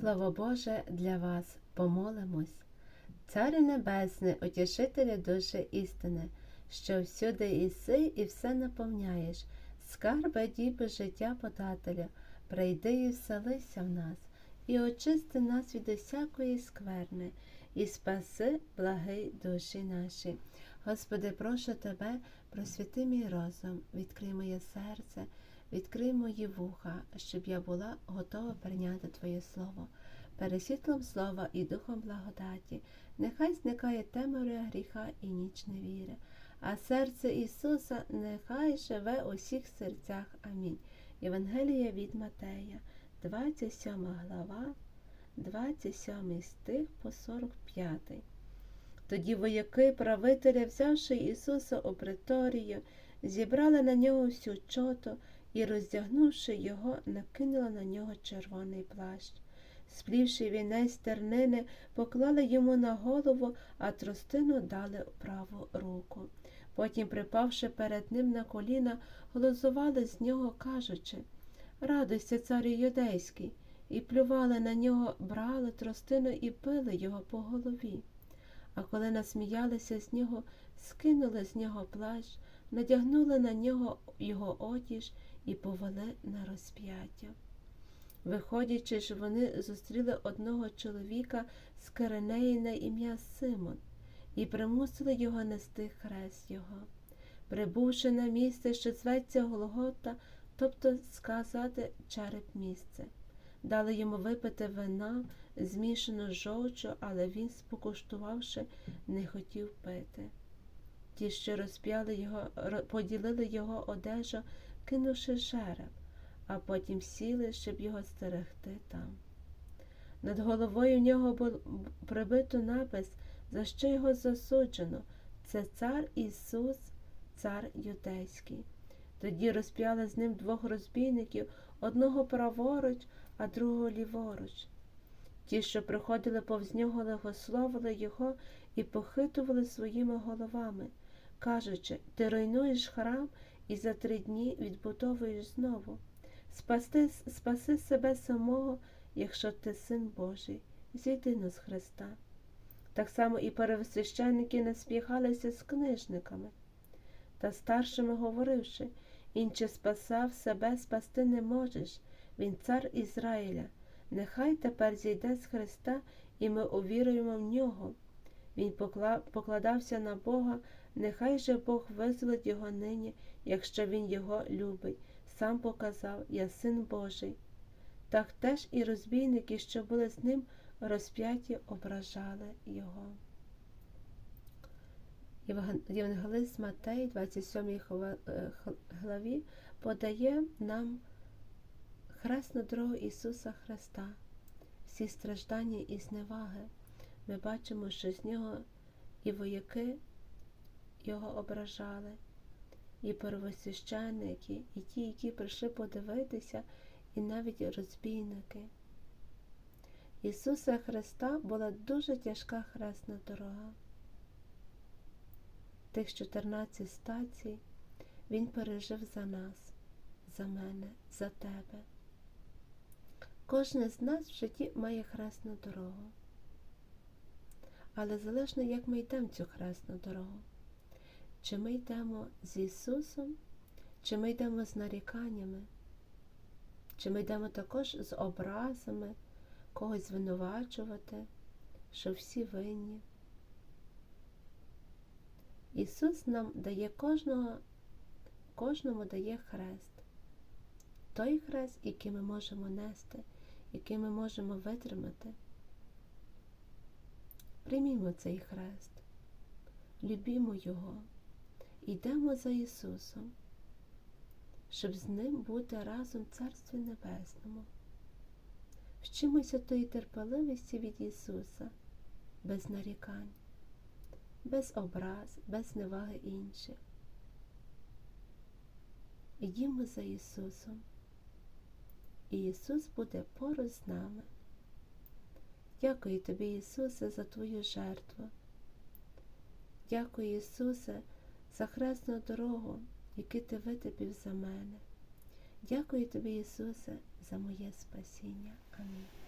Слово Боже для вас помолимось. Царю Небесне, утішителю душі істини, що всюди іси і все наповняєш, скарби діби життя подателя, прийди і вселися в нас, і очисти нас від усякої скверни, і спаси благий душі наші. Господи, прошу Тебе, просвіти мій розум, відкрий моє серце, відкрий мої вуха, щоб я була готова прийняти Твоє Слово. Перед світлом слова і духом благодаті, нехай зникає теморя гріха і ніч невіри, а серце Ісуса нехай живе у всіх серцях. Амінь. Євангелія від Матея, 27 глава, 27 стих по 45. Тоді вояки правителя, взявши Ісуса у приторію, зібрали на нього всю чоту і, роздягнувши його, накинули на нього червоний плащ. Сплівши вінець тернини, поклали йому на голову, а тростину дали у праву руку. Потім, припавши перед ним на коліна, глузували з нього, кажучи Радуйся, царю юдейський, і плювали на нього, брали тростину і пили його по голові. А коли насміялися з нього, скинули з нього плащ, надягнули на нього його одіж і повели на розп'яття. Виходячи ж, вони зустріли одного чоловіка з Киренеї на ім'я Симон і примусили його нести хрест його. Прибувши на місце, що зветься Голгота, тобто сказати череп місце. Дали йому випити вина, змішану з жовчу, але він, спокуштувавши, не хотів пити. Ті, що розп'яли його, поділили його одежу, кинувши жереб а потім сіли, щоб його стерегти там. Над головою в нього був прибито напис, за що його засуджено. Це цар Ісус, цар Юдейський. Тоді розп'яли з ним двох розбійників, одного праворуч, а другого ліворуч. Ті, що приходили повз нього, легословили його і похитували своїми головами, кажучи, ти руйнуєш храм і за три дні відбудовуєш знову. Спаси, спаси себе самого, якщо ти син Божий, зійди з Христа. Так само і первосвященники наспіхалися з книжниками та старшими говоривши, інче спасав себе спасти не можеш, він цар Ізраїля. Нехай тепер зійде з Христа, і ми увіруємо в нього. Він покладався на Бога, нехай же Бог визволить його нині, якщо він його любить сам показав, я син Божий. Так теж і розбійники, що були з ним розп'яті, ображали його. Євангелист Матей, 27 е, главі, подає нам хресну дорогу Ісуса Христа, всі страждання і зневаги. Ми бачимо, що з нього і вояки його ображали і первосвященники, і ті, які прийшли подивитися, і навіть розбійники. Ісуса Христа була дуже тяжка хресна дорога. Тих 14 стацій Він пережив за нас, за мене, за тебе. Кожен з нас в житті має хресну дорогу. Але залежно, як ми йдемо цю хресну дорогу. Чи ми йдемо з Ісусом, чи ми йдемо з наріканнями, чи ми йдемо також з образами, когось звинувачувати, що всі винні. Ісус нам дає кожного, кожному дає хрест, той хрест, який ми можемо нести, який ми можемо витримати. Приймімо цей хрест, любімо Його. Йдемо за Ісусом, щоб з Ним бути разом в Царстві Небесному. Вчимося тої терпеливості від Ісуса, без нарікань, без образ, без неваги інших. Йдімо за Ісусом, і Ісус буде поруч з нами. Дякую тобі, Ісусе, за Твою жертву. Дякую, Ісусе за хресну дорогу, яку ти витерпів за мене. Дякую тобі, Ісусе, за моє спасіння. Амінь.